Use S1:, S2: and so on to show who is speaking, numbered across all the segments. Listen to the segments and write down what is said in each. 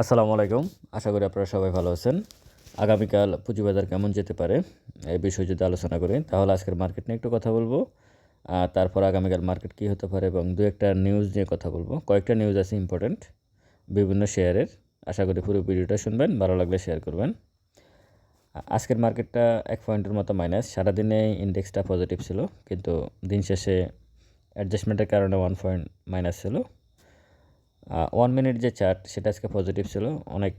S1: আসসালামু আলাইকুম। আশা করি আপনারা সবাই ভালো আছেন। আগামীকাল পুঁজিবাজার কেমন যেতে পারে এই বিষয়ে যদি আলোচনা করি, তাহলে আজকের মার্কেট নিয়ে একটু কথা বলব। আর তারপর আগামীকাল মার্কেট কী হতে পারে এবং দু একটা নিউজ নিয়ে কথা বলব। কয়েকটা নিউজ আছে ইম্পর্ট্যান্ট বিভিন্ন শেয়ারের আশা করি পুরো ভিডিওটা শুনবেন, ভালো লাগলে শেয়ার করবেন। আজকের মার্কেটটা এক পয়েন্টের মতো মাইনাস সারাদিনে ইন্ডেক্সটা পজিটিভ ছিল, কিন্তু দিন শেষে অ্যাডজাস্টমেন্টের কারণে ওয়ান পয়েন্ট মাইনাস ছিল। ওয়ান মিনিট যে চার্ট সেটা আজকে পজিটিভ ছিল, অনেক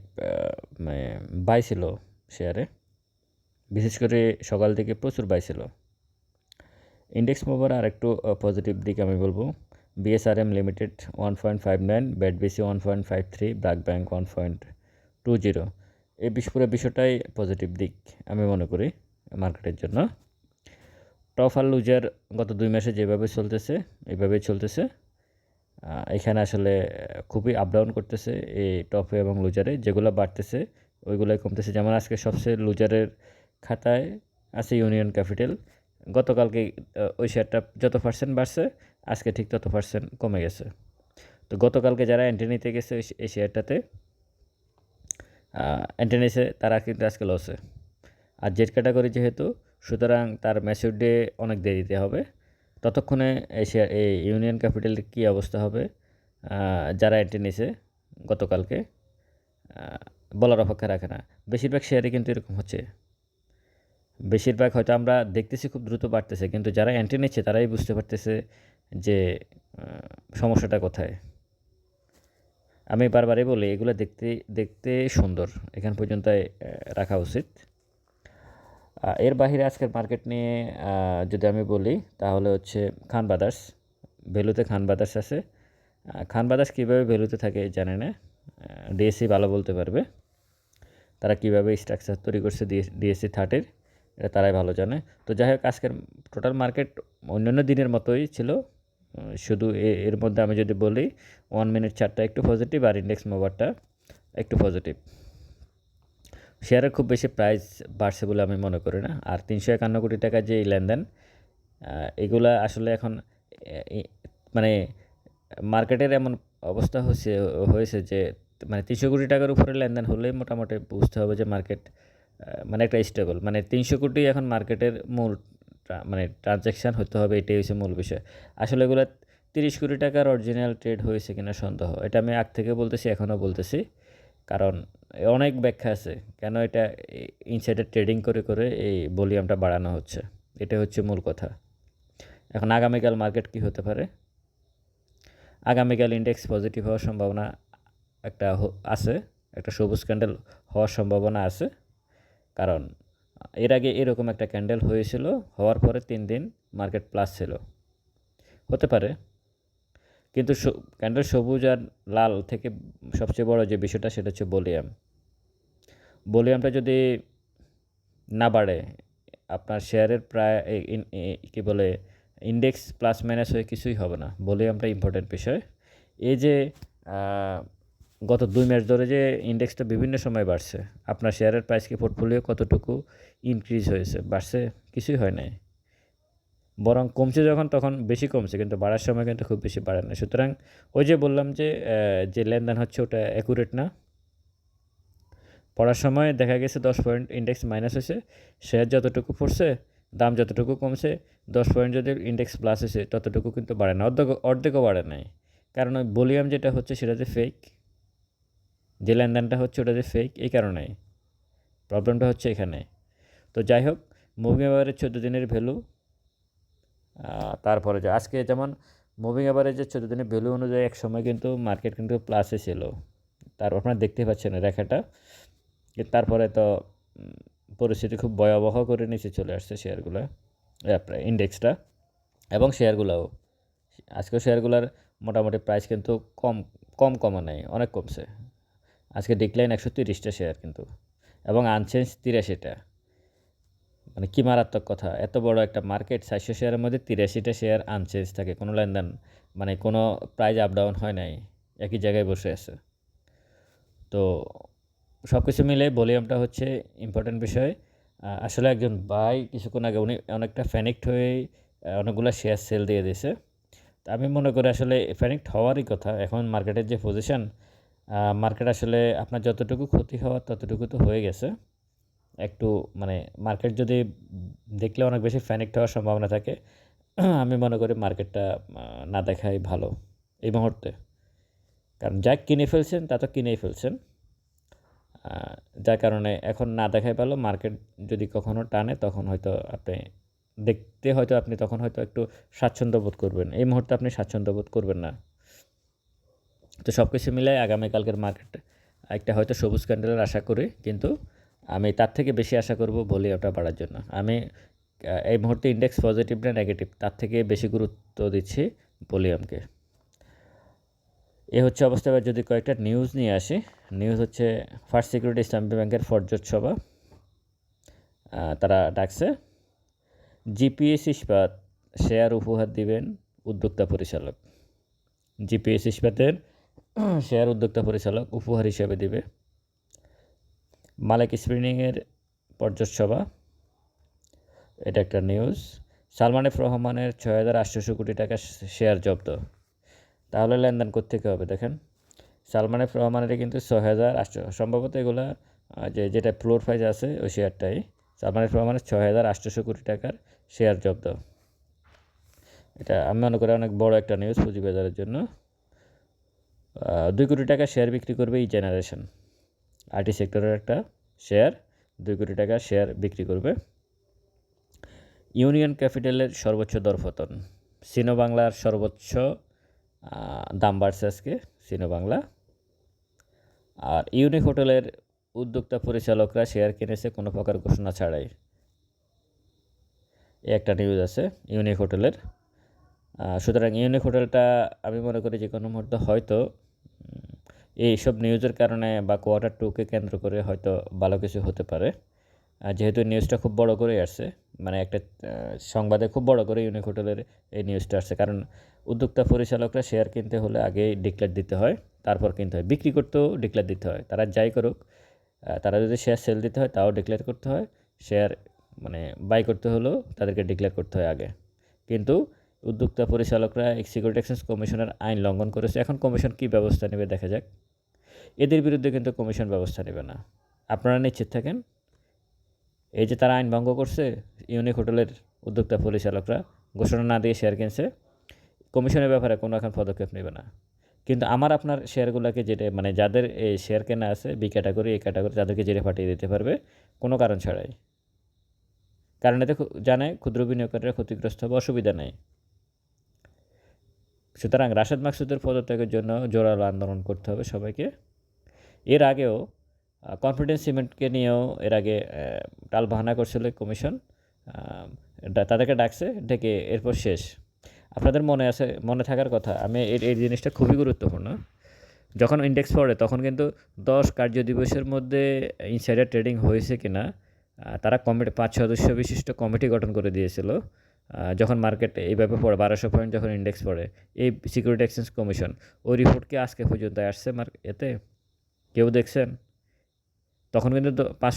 S1: মানে বাই ছিল শেয়ারে বিশেষ করে সকাল থেকে প্রচুর বাই ছিল। ইন্ডেক্স মুভার আর একটু পজিটিভ দিক আমি বলব। BSRM limited one point five nine BC one point five three BRAC bank one point two zero এই পুরো বিষয়টাই পজিটিভ দিক আমি মনে করি মার্কেটের জন্য। টপ আর লুজার গত দুই মাসে যেভাবে চলতেছে, এইভাবেই চলতেছে। এখানে আসলে খুবই আপ ডাউন করতেছে এই টপে এবং লুজারে যেগুলো বাড়তেছে ওইগুলোই কমতেছে। যেমন আজকে সবচেয়ে লুজারের খাতায় আছে ইউনিয়ন ক্যাপিটাল গতকালকে ওই শেয়ারটা যত পার্সেন্ট বাড়ছে, আজকে ঠিক তত পার্সেন্ট কমে গেছে। তো গতকালকে যারা এন্ট্রি নিতে গেছে এই শেয়ারটাতে এন্ট্রি নিয়েছে, তারা কিন্তু আজকে লসে আর জেড ক্যাটাগরি যেহেতু, সুতরাং তার ম্যাচিউর ডে অনেক দেরিতে হবে। ততক্ষণে এশিয়া এই ইউনিয়ন ক্যাপিটালের কী অবস্থা হবে যারা এন্ট্রি নিয়েছে গতকালকে বলার অপেক্ষা রাখে না। বেশিরভাগ শেয়ারে কিন্তু এরকম হচ্ছে। বেশিরভাগ হয়তো আমরা দেখতেছি খুব দ্রুত বাড়তেছে, কিন্তু যারা এন্ট্রি নিচ্ছে তারাই বুঝতে পারতেছে যে সমস্যাটা কোথায়। আমি বারবারই বলি, এগুলো দেখতে দেখতে সুন্দর। এখান পর্যন্ত রাখা উচিত। এর বাইরে আজকের মার্কেট নিয়ে যদি আমি বলি, তাহলে হচ্ছে খান ব্রাদার্স ভ্যালুতে খান ব্রাদার্স আছে। খান ব্রাদার্স কীভাবে ভ্যালুতে থাকে জানে না ডিএসসি ভালো বলতে পারবে। তারা কীভাবে স্ট্রাকচার তৈরি করছে ডিএসসি থার্টির এটা তারাই ভালো জানে। তো যাই হোক, আজকের টোটাল মার্কেট অন্যান্য দিনের মতোই ছিল। শুধু এর মধ্যে আমি যদি বলি ওয়ান মিনিট চারটা একটু পজিটিভ আর ইন্ডেক্স মোবারটা একটু পজিটিভ শেয়ারের খুব বেশি প্রাইস বাড়ছে বলে আমি মনে করি না। আর তিনশো একান্ন কোটি টাকা যে লেনদেন এগুলা আসলে এখন মানে মার্কেটের এমন অবস্থা হচ্ছে হয়েছে যে মানে তিনশো কোটি টাকার উপরে লেনদেন হলেই মোটামুটি বুঝতে হবে যে মার্কেট মানে একটা স্টেবল মানে তিনশো কোটি এখন মার্কেটের মূল মানে ট্রানজ্যাকশান হতে হবে, এটাই হচ্ছে মূল বিষয়। আসলে এগুলো তিরিশ কোটি টাকার অরিজিনাল ট্রেড হয়েছে কিনা সন্দেহ। এটা আমি আগ থেকে বলতেছি এখনও বলতেছি। কারণ অনেক ব্যাখ্যা আছে। কেন এটা ইনসাইডে ট্রেডিং করে করে এই ভলিউমটা বাড়ানো হচ্ছে? এটা হচ্ছে মূল কথা। এখন আগামীকাল মার্কেট কি হতে পারে? আগামীকাল ইন্ডেক্স পজিটিভ হওয়ার সম্ভাবনা একটা আছে। একটা সবুজ ক্যান্ডেল হওয়ার সম্ভাবনা আছে। কারণ এর আগে এরকম একটা ক্যান্ডেল হয়েছিল, হওয়ার পরে তিন দিন মার্কেট প্লাস ছিল। হতে পারে। কিন্তু ক্যান্ডেল সবুজ আর লাল থেকে সবচেয়ে বড় যে বিষয়টা সেটা হচ্ছে ভলিউম। ভলিউমটা যদি না বাড়ে, আপনার শেয়ারের প্রায় কী বলে ইন্ডেক্স প্লাস মাইনাস হয়ে কিছুই হবে না। ভলিউমটা ইম্পর্টেন্ট বিষয়। এই যে গত দুই মাস ধরে যে ইন্ডেক্সটা বিভিন্ন সময় বাড়ছে, আপনার শেয়ারের প্রাইস কি পোর্টফোলিও কতটুকু ইনক্রিজ হয়েছে? বাড়ছে? কিছুই হয় নাই। বরং কমছে যখন, তখন বেশি কমছে, কিন্তু বাড়ার সময় কিন্তু খুব বেশি বাড়ে না। সুতরাং ওই যে বললাম যে যে লেনদেন হচ্ছে ওটা অ্যাকুরেট না। পড়ার সময় দেখা গেছে দশ পয়েন্ট ইন্ডেক্স মাইনাস হয়েছে শেয়ার যতটুকু পড়ছে, দাম যতটুকু কমছে, দশ পয়েন্ট যদি ইন্ডেক্স প্লাস হয়েছে, ততটুকু কিন্তু বাড়ে না, অর্ধেক, অর্ধেকও বাড়ে নাই। কারণ ওই ভলিউম যেটা হচ্ছে সেটা যে ফেক যে লেনদেনটা হচ্ছে ওটা যে ফেক এই কারণেই প্রবলেমটা হচ্ছে এখানে। তো যাই হোক মুভিং অ্যাভারেজ চোদ্দ দিনের ভ্যালু তারপরে যে আজকে যেমন মুভিং অ্যাভারেজের চোদ্দ দিনের ভ্যালু অনুযায়ী এক সময় কিন্তু মার্কেট কিন্তু প্লাসে ছিল। তার আপনারা দেখতে পাচ্ছেন রেখাটা। তারপরে তো পরিস্থিতি খুব ভয়াবহ করে নিচে চলে আসছে শেয়ারগুলো ইন্ডেক্সটা এবং শেয়ারগুলোও আজকেও শেয়ারগুলোর মোটামুটি প্রাইস কিন্তু কম কম কমা নেই, অনেক কমছে। আজকে ডিক্লাইন একশো তিরিশটা শেয়ার কিন্তু, এবং আনচেঞ্জ তিরাশিটা। মানে কি মারাত্মক কথা? এত বড় একটা মার্কেট চারশো শেয়ারের মধ্যে তিরাশিটা শেয়ার আনচেঞ্জ থাকে, কোনো লেনদেন মানে কোনো প্রাইস আপ ডাউন হয় নাই, একই জায়গায় বসে আছে। তো সব কিছু মিলে ভলিউমটা হচ্ছে ইম্পর্ট্যান্ট বিষয়। আসলে একজন ভাই কিছুক্ষণ আগে উনি অনেকটা ফ্যানিক্ট হয়ে অনেকগুলো শেয়ার সেল দিয়ে দিয়েছে। তা আমি মনে করি আসলে ফ্যানিক্ট হওয়ারই কথা। এখন মার্কেটের যে পজিশন মার্কেট আসলে আপনার যতটুকু ক্ষতি হওয়ার ততটুকু তো হয়ে গেছে। একটু মানে মার্কেট যদি দেখলে অনেক বেশি ফ্যানিক্ট হওয়ার সম্ভাবনা থাকে, আমি মনে করি মার্কেটটা না দেখাই ভালো এই মুহূর্তে। কারণ যা কিনে ফেলছেন, তা তো কিনেই ফেলছেন। যার কারণে এখন না দেখাই ভালো মার্কেট যদি কখনো টানে, তখন হয়তো আপনি দেখতে হয়তো আপনি তখন হয়তো একটু স্বাচ্ছন্দ্য বোধ করবেন। এই মুহূর্তে আপনি স্বাচ্ছন্দ্য বোধ করবেন না। তো সব কিছু মিলাই আগামীকালকের মার্কেট একটা হয়তো সবুজ ক্যান্ডেলের আশা করি, কিন্তু আমি তার থেকে বেশি আশা করব বলি ওটা বাড়ার জন্য। আমি এই মুহূর্তে ইন্ডেক্স পজিটিভ না নেগেটিভ তার থেকে বেশি গুরুত্ব দিচ্ছি ভলিউমকে এ হচ্ছে অবস্থা। এবার যদি কয়েকটা নিউজ নিয়ে আসি নিউজ হচ্ছে ফার্স্ট সিকিউরিটি ইসলামী ব্যাংকের ফরজত সভা তারা ডাকছে জিপিএস ইস্পাত শেয়ার উপহার দিবেন উদ্যোক্তা পরিচালক। জিপিএস ইস্পাতের শেয়ার উদ্যোক্তা পরিচালক উপহার হিসাবে দিবে। মালিক স্প্রিনিংয়ের পর্যট সভা এটা একটা নিউজ সালমান এফ রহমানের ছয় হাজার আটশোশো কোটি টাকা শেয়ার জব্দ। তাহলে লেনদেন করতে হবে দেখেন? সালমান এফ রহমানের কিন্তু ছয় হাজার আটশো। সম্ভবত এগুলা যে, যেটা ফ্লোর প্রাইস আছে, ওই শেয়ারটাই সালমান এফ রহমানের ছয় হাজার আটশোশো কোটি টাকার শেয়ার জব্দ। এটা আমি মনে করি অনেক বড় একটা নিউজ পুঁজিবাজারের জন্য। দুই কোটি টাকা শেয়ার বিক্রি করবে এই জেনারেশন আইটি সেক্টরের একটা শেয়ার, দুই কোটি টাকা শেয়ার বিক্রি করবে। ইউনিয়ন ক্যাপিটালের সর্বোচ্চ দরপতন। সিনো বাংলার সর্বোচ্চ দাম বাড়ছে আজকে সিনো বাংলা। আর ইউনিক হোটেলের উদ্যোক্তা পরিচালকরা শেয়ার কিনেছে কোনো প্রকার ঘোষণা ছাড়াই। একটা নিউজ আছে ইউনিক হোটেলের। সুতরাং ইউনিক হোটেলটা আমি মনে করি যে কোনো মুহূর্তে হয়তো এইসব নিউজের কারণে বা কোয়ার্টার টুকে কেন্দ্র করে হয়তো ভালো কিছু হতে পারে। যেহেতু নিউজটা খুব বড় করে আসছে মানে একটা সংবাদে খুব বড় করে ইউনিক হোটেলের এই নিউজটা আসছে। কারণ উদ্যোক্তা পরিচালকরা শেয়ার কিনতে হলে আগেই ডিক্লেয়ার দিতে হয়, তারপর কিনতে হয়। বিক্রি করতেও ডিক্লেয়ার দিতে হয়। তারা যাই করুক তারা যদি শেয়ার সেল দিতে হয়, তাও ডিক্লেয়ার করতে হয়। শেয়ার মানে বাই করতে হলেও তাদেরকে ডিক্লেয়ার করতে হয় আগে। কিন্তু উদ্যোক্তা পরিচালকরা সিকিউরিটি এক্সচেঞ্জ কমিশনের আইন লঙ্ঘন করেছে। এখন কমিশন কী ব্যবস্থা নেবে দেখা যাক। এদের বিরুদ্ধে কিন্তু কমিশন ব্যবস্থা নেবে না। আপনারা নিশ্চিত থাকেন? এই যে তারা আইন ভঙ্গ করছে, ইউনিক হোটেলের উদ্যোক্তা পরিচালকরা ঘোষণা না দিয়ে শেয়ার কিনছে, কমিশনের ব্যাপারে কোনো এখন পদক্ষেপ নেবে না। কিন্তু আমার আপনার শেয়ারগুলোকে যেটা মানে যাদের এই শেয়ার কেনা আছে বি ক্যাটাগরি এই ক্যাটাগরি তাদেরকে যেটা পাঠিয়ে দিতে পারবে, কোনো কারণ ছাড়াই। কারণ এতে জানে ক্ষুদ্র বিনিয়োগকারীরা ক্ষতিগ্রস্ত হবে অসুবিধা নেই। সুতরাং রাশেদ মাকসুদের পদত্যাগের জন্য জোরালো আন্দোলন করতে হবে সবাইকে। এর আগেও কনফিডেন্স সিমেন্টকে নিয়েও এর আগে টাল বাহানা করছিল কমিশন তাদেরকে ডাকছে, ডেকে এরপর শেষ। আপনাদের মনে আছে, মনে থাকার কথা, আমি এর এই জিনিসটা খুবই গুরুত্বপূর্ণ। যখন ইন্ডেক্স পড়ে, তখন কিন্তু দশ কার্য দিবসের মধ্যে ইনসাইডার ট্রেডিং হয়েছে কি না তারা কমিটি পাঁচ সদস্য বিশিষ্ট কমিটি গঠন করে দিয়েছিল। যখন মার্কেট এইভাবে পড়ে, বারোশো পয়েন্ট যখন ইন্ডেক্স পড়ে, এই সিকিউরিটি এক্সচেঞ্জ কমিশন ওই রিপোর্ট কি আজকে পর্যন্ত আসছে মার্ক এতে? কেউ দেখছেন? তখন কিন্তু পাঁচ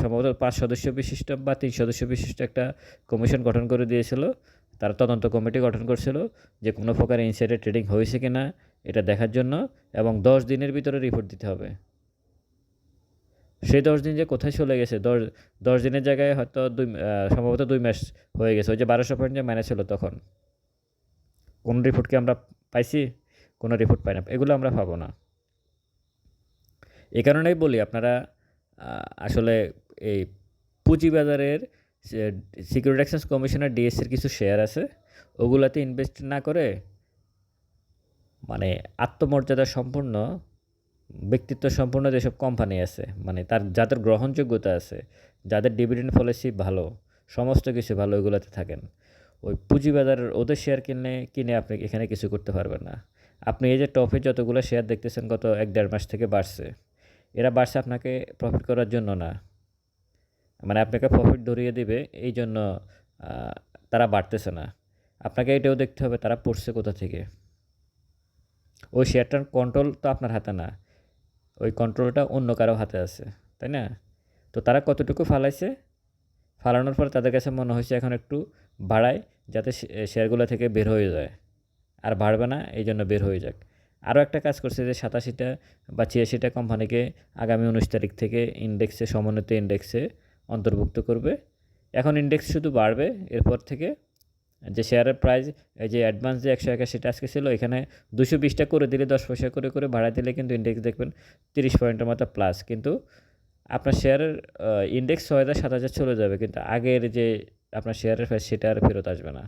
S1: সম্ভবত পাঁচ সদস্য বিশিষ্ট বা তিন সদস্য বিশিষ্ট একটা কমিশন গঠন করে দিয়েছিল। তারা তদন্ত কমিটি গঠন করছিল যে কোনো প্রকার ইনসাইডে ট্রেডিং হয়েছে কি না, এটা দেখার জন্য এবং দশ দিনের ভিতরে রিপোর্ট দিতে হবে। সেই দশ দিন যে কোথায় চলে গেছে? দশ দশ দিনের জায়গায় হয়তো দুই সম্ভবত দুই মাস হয়ে গেছে। ওই যে বারোশো পয়েন্ট যে ম্যানেজ হলো তখন। কোন রিপোর্ট কি আমরা পাইছি? কোনো রিপোর্ট পাই না। এগুলো আমরা পাবো না। এই কারণেই বলি আপনারা আসলে এই পুঁজিবাজারের সিকিউরিটি এক্সচেঞ্জ কমিশনের ডিএসসির কিছু শেয়ার আছে, ওগুলাতে ইনভেস্ট না করে মানে আত্মমর্যাদা সম্পূর্ণ ব্যক্তিত্ব সম্পূর্ণ যেসব কোম্পানি আছে মানে তার যাদের গ্রহণযোগ্যতা আছে, যাদের ডিভিডেন্ড পলিসি ভালো, সমস্ত কিছু ভালো ওইগুলোতে থাকেন। ওই পুঁজিবাজারের ওদের শেয়ার কিনে কিনে আপনি এখানে কিছু করতে পারবেন না। আপনি এই যে টপে যতগুলো শেয়ার দেখতেছেন গত এক দেড় মাস থেকে বাড়ছে। এরা বাড়ছে আপনাকে প্রফিট করার জন্য না। মানে আপনাকে প্রফিট ধরিয়ে দিবে, এই জন্য তারা বাড়তেছে না। আপনাকে এটাও দেখতে হবে তারা পড়ছে কোথা থেকে। ওই শেয়ারটার কন্ট্রোল তো আপনার হাতে না। ওই কন্ট্রোলটা অন্য কারও হাতে আছে, তাই না? তো তারা কতটুকু ফালাইছে? ফালানোর পর তাদের কাছে মনে হয়েছে এখন একটু বাড়ায়, যাতে শেয়ারগুলো থেকে বের হয়ে যায়। আর বাড়বে না, এই জন্য বের হয়ে যাক। আরও একটা কাজ করছে যে সাতাশিটা বা ছিয়াশিটা কোম্পানিকে আগামী উনিশ তারিখ থেকে ইন্ডেক্সে সমন্বিত ইন্ডেক্সে অন্তর্ভুক্ত করবে। এখন ইন্ডেক্স শুধু বাড়বে, এরপর থেকে যে শেয়ারের প্রাইস এই যে অ্যাডভান্স যে একশো একাশিটা আজকে ছিল, এখানে দুশো বিশটা করে দিলে, দশ পয়সা করে করে বাড়া দিলে কিন্তু ইন্ডেক্স দেখবেন তিরিশ পয়েন্টের মতো প্লাস কিন্তু আপনার শেয়ারের ইন্ডেক্স ছয় হাজার, সাত হাজার চলে যাবে, কিন্তু আগের যে আপনার শেয়ারের প্রাইস সেটা আর ফেরত আসবে না।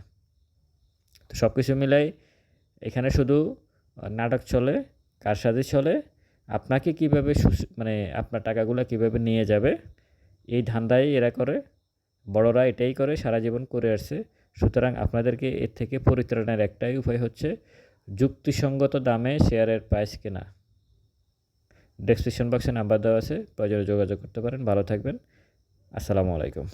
S1: তো সব কিছু মিলাই এখানে শুধু নাটক চলে, কার সাথে চলে, আপনাকে কীভাবে মানে আপনার টাকাগুলো কীভাবে নিয়ে যাবে, এই ধান্দাই এরা করে, বড়রা এটাই করে, সারা জীবন করে আসছে। সুতরাং আপনাদেরকে এর থেকে পরিত্রাণের একটাই উপায় হচ্ছে, যুক্তিসঙ্গত দামে শেয়ারের প্রাইস কেনা। ডেসক্রিপশন বক্সে নাম্বার দেওয়া আছে, প্রয়োজনে যোগাযোগ করতে পারেন। ভালো থাকবেন। আসসালামু আলাইকুম।